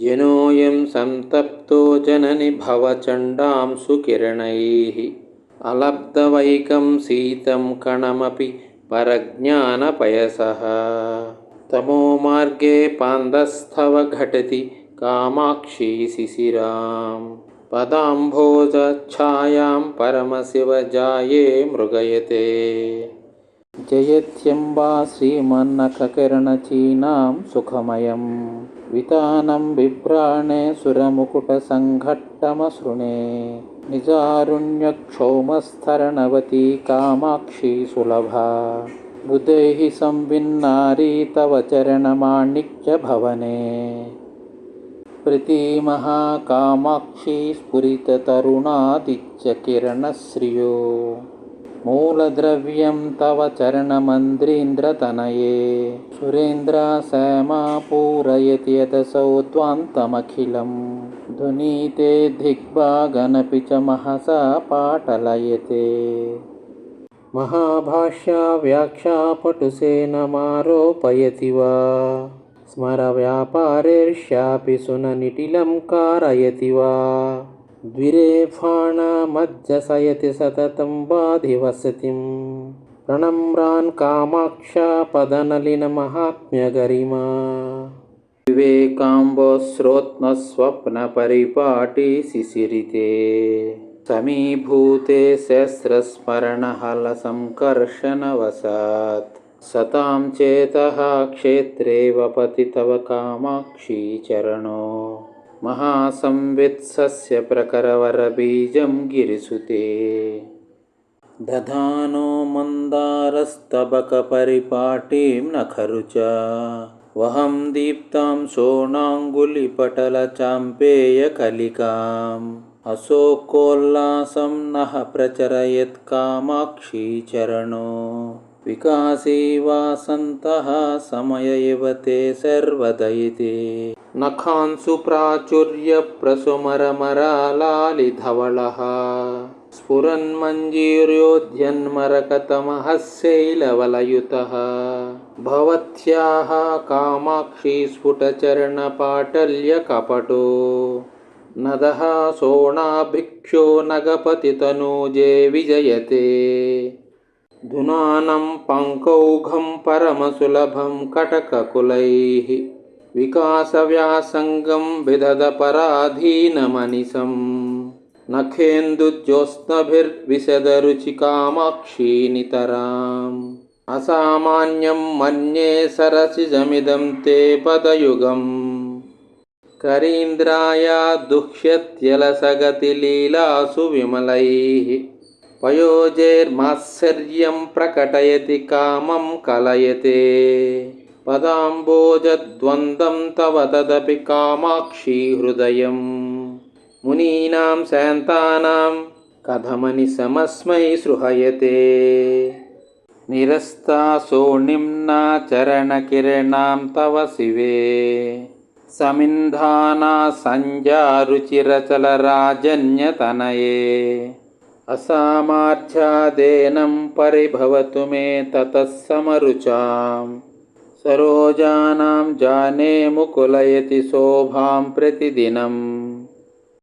जिनोऽयं सन्तप्तो जननि भवचण्डां सुकिरणैः। अलब्धवैकं सीतं कणमपि परज्ञानपयसः। तमो मार्गे पान्दस्थव घटति कामाक्षी शिशिरां पदाम्भोजच्छायां परमशिवजाये मृगयते जयत्यम्बा श्रीमन्नखकिरणचीनां सुखमयं वितानं बिभ्राणे सुरमुकुटसङ्घट्टमसृणे। निजारुण्यक्षौमस्थरणवती कामाक्षी सुलभा। बुधैः संविन्नारी तव चरणमाणिक्यभवने। प्रीतिमहाकामाक्षी स्फुरिततरुणादित्यकिरणश्रियो मूलद्रव्यं तव चरणमन्द्रीन्द्रतनये। सुरेन्द्रासेमा पूरयति यदसौ त्वान्तमखिलं। धुनीते दिग्भागनपि च महसा पाटलयते। महाभाष्या व्याख्यापटुसेनमारोपयति वा। स्मरव्यापारेष्यापि सुननिटिलं कारयति वा द्विरेफाणमज्जसयति सततं बाधिवसतिं प्रणम्रान् कामाक्षापदनलिनमहात्म्यगरिमा विवेकाम्बोस्रोत्नस्वप्नपरिपाटी शिशिरिते। समीभूते सहस्रस्मरणहलसङ्कर्षणवसात् सतां चेतः क्षेत्रे वपति तव कामाक्षी चरणो महासंवित्सस्य प्रकरवरबीजं गिरिसुते। दधानो मन्दारस्तबकपरिपाटीं नखरुचा वहं दीप्तां शोणाङ्गुलिपटलचाम्पेयकलिकाम् अशोकोल्लासं नः प्रचरयत् चरणो। विकासी वासन्तः समय इव ते सर्वदयिते नखांसु प्राचुर्यप्रसुमरमरालालिधवलः स्फुरन्मञ्जीर्योध्यन्मरकतमः शैलवलयुतः भवत्याः कामाक्षी स्फुटचरणपाटल्यकपटो नदः सोणाभिक्षो नगपतितनूजे विजयते धुनानं पङ्कौघं परमसुलभं कटककुलैः विकासव्यासङ्गं विदधपराधीनमनिशम् नखेन्दुज्योत्स्नभिर्विशदरुचिकामाक्षी नितराम् असामान्यं मन्ये सरसिजमिदं ते पदयुगम् करीन्द्राया दुह्यत्यलसगतिलीलासु विमलैः पयोजेर्मात्सर्यं प्रकटयति कामं कलयते पदाम्बोजद्वन्द्वं तव तदपि कामाक्षी हृदयं मुनीनां शान्तानां कथमनिशमस्मै सृहयते निरस्ता सोऽनिम्ना चरणकिरणां तव शिवे समिन्धाना सञ्जारुचिरचलराजन्यतनये असामार्थ्यादेनं परिभवतु मे ततः समरुचां सरोजानां जाने मुकुलयति शोभां प्रतिदिनम्।